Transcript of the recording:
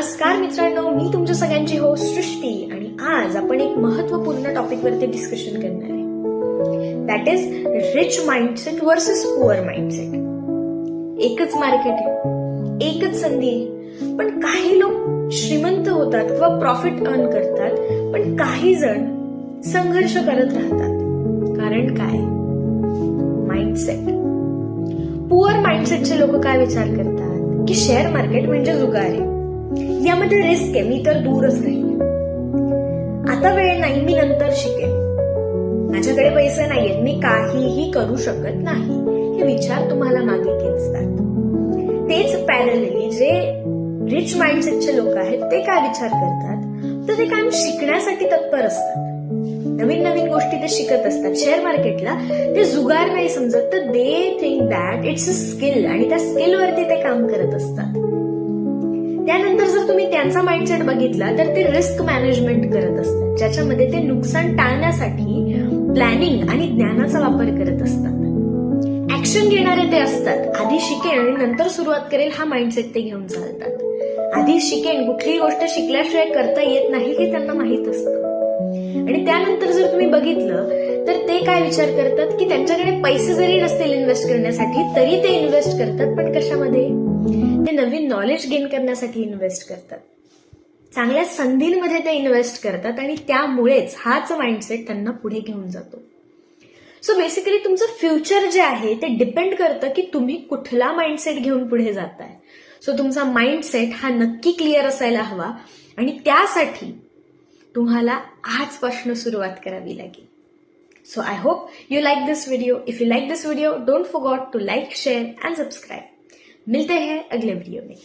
नमस्कार मित्रांनो मी तुमच्या सगळ्यांची हो सृष्टी आणि आज आपण एक महत्त्वपूर्ण टॉपिक वरती डिस्कशन करणार आहे. That is rich mindset versus poor mindset एकच मार्केट आहे एकच संधी आहे. पण काही लोक श्रीमंत होतात किंवा प्रॉफिट अर्न करतात पण काही जण संघर्ष करत राहतात. कारण काय? माइंडसेट पुअर माइंडसेटचे लोक काय विचार करतात? की शेअर मार्केट म्हणजे जुगार आहे. यामध्ये रिस्क आहे. मी तर दूरच राहील आता वेळ नाही मी नंतर शिकेन. माझ्याकडे पैसे नाहीयेत. मी काहीही करू शकत नाही. हे विचार तुम्हाला मागे खेचतात. तेच पॅरलली जे रिच माइंडसेटचे लोक आहेत ते काय विचार करतात? तर ते कायम शिकण्यासाठी तत्पर असतात. नवीन नवीन गोष्टी ते शिकत असतात. शेअर मार्केटला ते जुगार नाही समजत. तर they think that it's a skill आणि त्या स्किलवरती ते काम करत असतात. त्यानंतर जर तुम्ही त्यांचा माइंडसेट बघितला तर ते रिस्क मॅनेजमेंट करत असतात. ज्याच्यामध्ये ते नुकसान टाळण्यासाठी प्लॅनिंग आणि ज्ञानाचा वापर करत असतात. ऍक्शन घेणारे ते असतात. आधी शिकेन आणि नंतर सुरुवात करेल हा माइंडसेट ते घेऊन चालतात. आधी शिकेन कुठलीही गोष्ट शिकल्याशिवाय करता येत नाही हे त्यांना माहीत असतं. आणि त्यानंतर जर तुम्ही बघितलं तर ते काय विचार करतात की त्यांच्याकडे पैसे जरी नसतील इन्व्हेस्ट करण्यासाठी तरी ते इन्व्हेस्ट करतात पण कशामध्ये? ते नवीन नॉलेज गेन करण्यासाठी इन्व्हेस्ट करतात. चांगल्या संधींमध्ये ते इन्व्हेस्ट करतात आणि त्यामुळेच हाच माइंडसेट त्यांना पुढे घेऊन जातो. सो बेसिकली तुमचं फ्युचर जे आहे ते डिपेंड करतं की तुम्ही कुठला माइंडसेट घेऊन पुढे जाताय. सो तुमचा माइंडसेट हा नक्की क्लिअर असायला हवा आणि त्यासाठी तुम्हाला आजपासून सुरुवात करावी लागेल. So I hope you like this video if you like this video don't forgot to like share and subscribe मिलते हैं अगले वीडियो में.